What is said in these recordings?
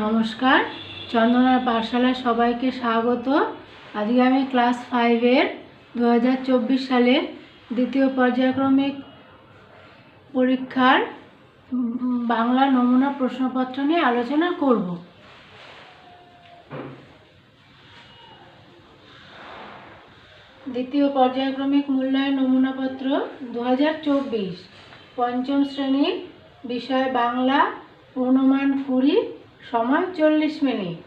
নমস্কার। চন্দনার পাঠশালায় সবাইকে স্বাগত। আজকে আমি ক্লাস ফাইভের দু হাজার চব্বিশ সালের দ্বিতীয় পর্যায়ক্রমিক পরীক্ষার বাংলা নমুনা প্রশ্নপত্র নিয়ে আলোচনা করব। দ্বিতীয় পর্যায়ক্রমিক মূল্যায়ন নমুনাপত্র দু পঞ্চম শ্রেণি বিষয় বাংলা, পূর্ণমান কুড়ি সময় চল্লিশ মিনিট।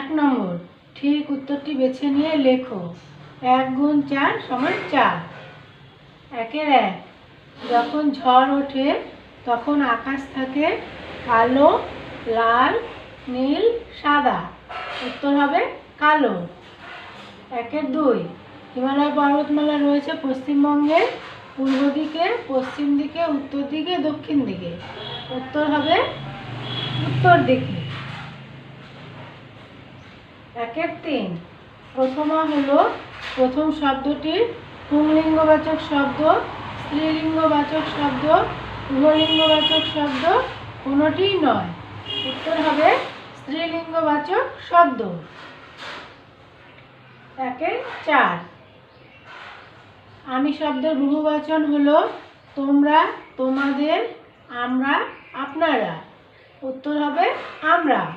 এক নম্বর, ঠিক উত্তরটি বেছে নিয়ে লেখো। এক গুণ চার সমান চার। একের এক, যখন ঝড় ওঠে, তখন আকাশ থাকে কালো, লাল, নীল, সাদা। উত্তর হবে কালো। একের দুই, হিমালয় পর্বতমালা রয়েছে পশ্চিমবঙ্গে পূর্ব দিকে, পশ্চিম দিকে, উত্তর দিকে, দক্ষিণ দিকে। উত্তর হবে উত্তর দিকে। একের তিন। প্রথমা হলো প্রথম শব্দটি পুংলিঙ্গবাচক শব্দ, স্ত্রীলিঙ্গবাচক শব্দ, উভলিঙ্গবাচক শব্দ কোনোটিই নয়। উত্তর হবে স্ত্রীলিঙ্গবাচক শব্দ। একের চার। আমি শব্দের বহুবচন হলো তোমরা, তোমাদের, আমরা, আপনারা। উত্তর হবে আমরা।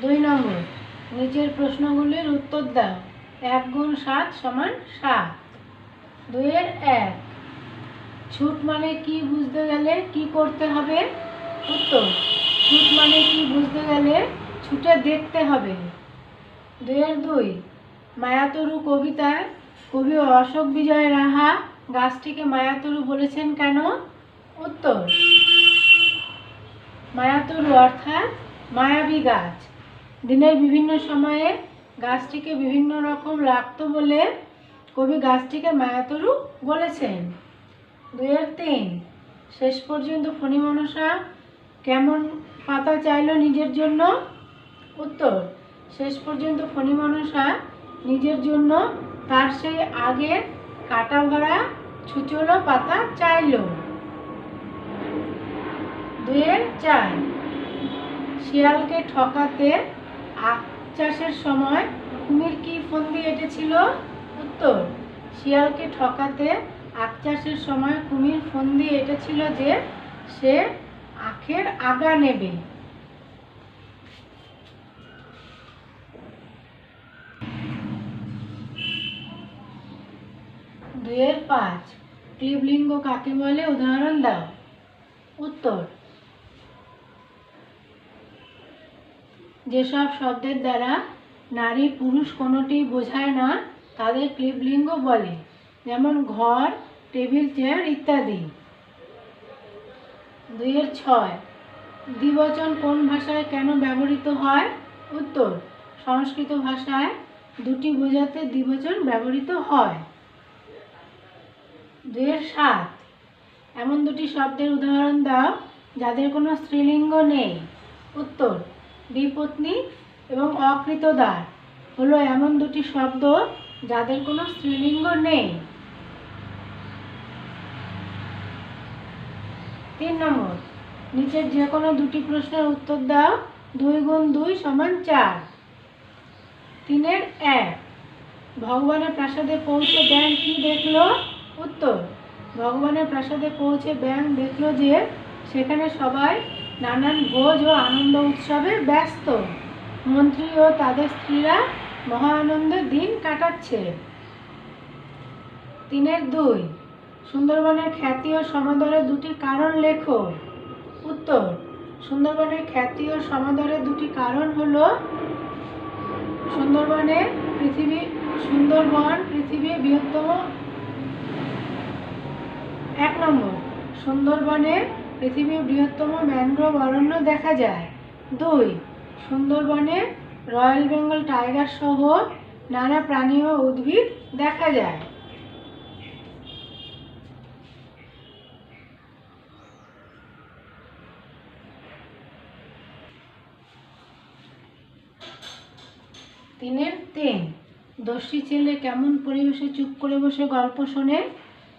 দুই নম্বর, নিচের প্রশ্নগুলির উত্তর দাও। এক গুণ সাত সমান সাত। দুইয়ের এক। ছুট মানে কি বুঝতে গেলে কি করতে হবে? উত্তর ছুট মানে কি বুঝতে গেলে? ছুটে দেখতে হবে। দুইয়ের দুই। মায়াতরু কবিতায় কবি অশোক বিজয় রাহা গাছটিকে মায়াতরু বলেছেন কেন? উত্তর। মায়াতরু অর্থাৎ মায়াবী গাছ। দিনের বিভিন্ন সময়ে গাছটিকে বিভিন্ন রকম লাগতো বলে কবি গাছটিকে মায়াতরু বলেছেন। দুইয়ের তিন। শেষ পর্যন্ত ফণি মনসা কেমন পাতা চাইলো নিজের জন্য? উত্তর, শেষ পর্যন্ত ফণি মনসা নিজের জন্য তার সেই আগের কাটা ভরা ছুচলো পাতা চাইলো। দুইয়ের চার, শিয়ালকে ঠকাতে আখ চাষের সময় কুমির কি ফন্দি এঁটেছিল? উত্তর, শিয়ালকে ঠকাতে আখ চাষের সময় কুমির ফন্দি এঁটেছিল যে সে আখের আগা নেবে। দুইয়ের পাঁচ। ক্লিবলিঙ্গ কাকে বলে? উদাহরণ দাও। উত্তর। যেসব শব্দের দ্বারা নারী পুরুষ কোনোটি বোঝায় না, তাদের ক্লিবলিঙ্গ বলে। যেমন ঘর, টেবিল, চেয়ার ইত্যাদি। দুইয়ের ছয়। দ্বিবচন কোন ভাষায় কেন ব্যবহৃত হয়? উত্তর, সংস্কৃত ভাষায় দুটি বোঝাতে দ্বিবচন ব্যবহৃত হয়। দুইয়ের সাত। এমন দুটি শব্দের উদাহরণ দাও যাদের কোনো স্ত্রীলিঙ্গ নেই। উত্তর, দ্বিপত্নী এবং অকৃতদার। হলো এমন দুটি শব্দ যাদের কোনো স্ত্রীলিঙ্গ নেই। তিন নম্বর। নিচের যে কোনো দুটি প্রশ্নের উত্তর দাও, দুই গুণ দুই সমান চার। তিনের এক। ভগবানের প্রাসাদে পৌঁছে ব্যাং কি দেখল? উত্তর। ভগবানের প্রাসাদে পৌঁছে ব্যাং দেখল যে সেখানে সবাই নানান ভোজ ও আনন্দ উৎসবে ব্যস্ত। মন্ত্রী ও তাদের স্ত্রীরা মহা আনন্দে দিন কাটাচ্ছে। তিনের দুই। সুন্দরবনের খ্যাতি ও সমাদরের দুটি কারণ লেখো। উত্তর, সুন্দরবনের খ্যাতি ও সমাদরের দুটি কারণ হলো সুন্দরবনে পৃথিবী, সুন্দরবন পৃথিবীর বৃহত্তম এক নম্বর, সুন্দরবনে পৃথিবীর বৃহত্তম ম্যানগ্রোভ অরণ্য দেখা যায়। দুই, সুন্দরবনে রয়্যাল বেঙ্গল টাইগার সহ নানা প্রাণী ও উদ্ভিদ দেখা যায়। তিনের তিন দস্যি ছেলে কেমন পরিবেশে চুপ করে বসে গল্প শোনে?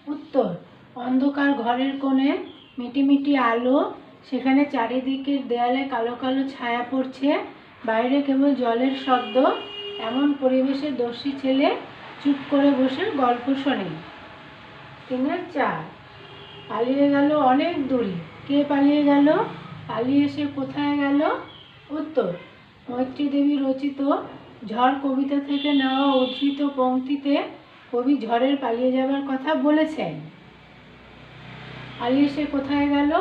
উত্তর, অন্ধকার ঘরের কোণে মিটিমিটি আলো, সেখানে চারিদিকের দেয়ালে কালো কালো ছায়া পড়ছে, বাইরে কেবল জলের শব্দ। এমন পরিবেশে দস্যি ছেলে চুপ করে বসে গল্প শোনে। তিনের চার পালিয়ে গেল অনেক দূরে। কে পালিয়ে গেল? পালিয়ে এসে কোথায় গেল? উত্তর, মৈত্রী দেবী রচিত ঝড় কবিতা থেকে নেওয়া উদ্ধৃত পংক্তিতে কবি ঝড়ের পালিয়ে যাবার কথা বলেছেন। পালিয়ে সে কোথায় গেল?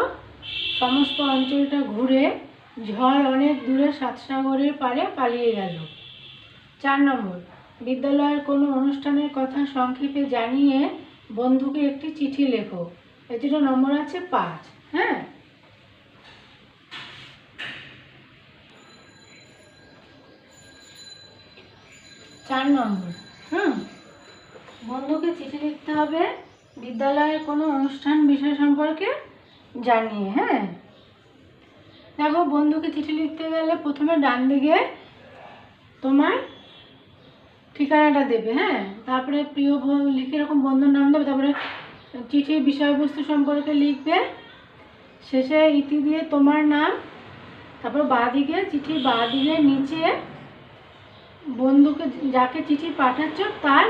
সমস্ত অঞ্চলটা ঘুরে ঝড় অনেক দূরে সাতসাগরের পাড়ে পালিয়ে গেল। চার নম্বর, বিদ্যালয়ের কোনো অনুষ্ঠানের কথা সংক্ষেপে জানিয়ে বন্ধুকে একটি চিঠি লেখো। জন্য নম্বর আছে পাঁচ হ্যাঁ? চার নম্বর। হুম। বন্ধুকে চিঠি লিখতে হবে বিদ্যালয়ের কোনো অনুষ্ঠান বিষয় সম্পর্কে জানিয়ে হ্যাঁ? দেখো, বন্ধুকে চিঠি লিখতে গেলে প্রথমে ডান দিকে তোমার ঠিকানাটা দেবে হ্যাঁ? তারপরে প্রিয় লিখে এরকম বন্ধুর নাম দেবে, তারপরে চিঠির বিষয়বস্তু সম্পর্কে লিখবে। শেষে ইতি দিয়ে তোমার নাম, তারপর বাঁ দিকে চিঠির বাঁ দিকে, নিচে বন্ধুকে যাকে চিঠি পাঠাচ্ছ, তার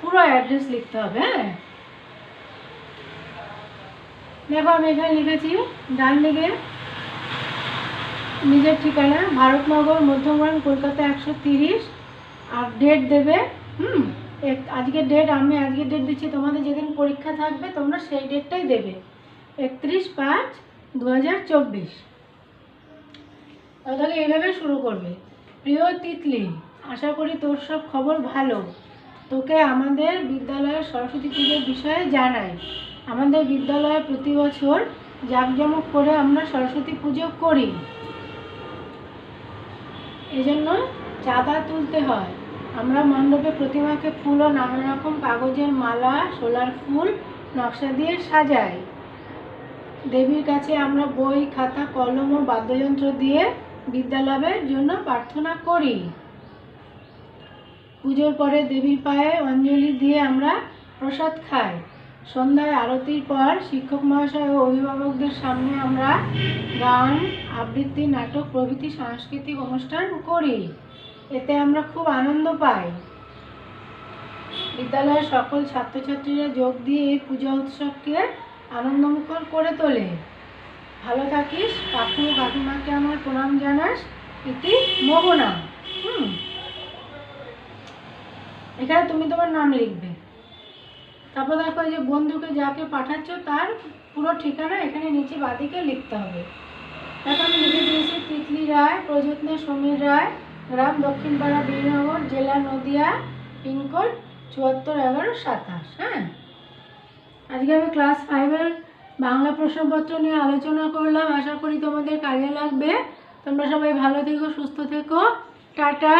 পুরো অ্যাড্রেস লিখতে হবে হ্যাঁ? দেখো, আমি এখানে লিখেছি, ডান দিকে, নিজের ঠিকানা, ভারতনগর, মধ্যমগ্রাম, কলকাতা একশো তিরিশ, আর ডেট দেবে, হুম? আজকের ডেট আমি আজকের ডেট দিচ্ছি, তোমাদের যেদিন পরীক্ষা থাকবে, তোমরা সেই ডেটটাই দেবে। একত্রিশ পাঁচ দু হাজার চব্বিশ তাহলে এইভাবে শুরু করবে। প্রিয় তিতলি আশা করি তোর সব খবর ভালো। তোকে আমাদের বিদ্যালয়ের সরস্বতী পুজোর বিষয়ে জানাই। আমাদের বিদ্যালয়ে প্রতি বছর জাঁকজমক করে আমরা সরস্বতী পুজো করি। এজন্য চাঁদা তুলতে হয়। আমরা মণ্ডপে প্রতিমাকে ফুল ও নানা রকম কাগজের মালা, সোলার ফুল, নকশা দিয়ে সাজাই। দেবীর কাছে আমরা বই, খাতা, কলম ও বাদ্যযন্ত্র দিয়ে বিদ্যালাভের জন্য প্রার্থনা করি। পুজোর পরে দেবীর পায়ে অঞ্জলি দিয়ে আমরা প্রসাদ খাই। সন্ধ্যায় আরতির পর শিক্ষক মহাশয় ও অভিভাবকদের সামনে আমরা গান, আবৃত্তি, নাটক, প্রভৃতি সাংস্কৃতিক অনুষ্ঠান করি। এতে আমরা খুব আনন্দ পাই। বিদ্যালয়ের সকল ছাত্রছাত্রীরা যোগ দিয়ে এই পূজা উৎসবকে আনন্দমুখর করে তোলে। ভালো থাকিস, কাকু, কাকিমাকে আমার প্রণাম জানাস, ইতি মোহনা হুম। এখানে তুমি তোমার নাম লিখবে। তারপর দেখো যে বন্ধুকে যাকে পাঠাচ্ছ, তার পুরো ঠিকানা এখানে নিচে বাদিকে লিখতে হবে। দেখো আমি লিখে দিয়েছি, তিতলি রায়, প্রযত্নে সমীর রায়, গ্রাম দক্ষিণপাড়া বীরনগর, জেলা নদিয়া, পিনকোড চুয়াত্তর এগারো সাতাশ হ্যাঁ? আজকে আমি ক্লাস ফাইভের বাংলা প্রশ্নপত্র নিয়ে আলোচনা করলাম। আশা করি তোমাদের কাজে লাগবে। তোমরা সবাই ভালো থেকো, সুস্থ থেকো। টাটা।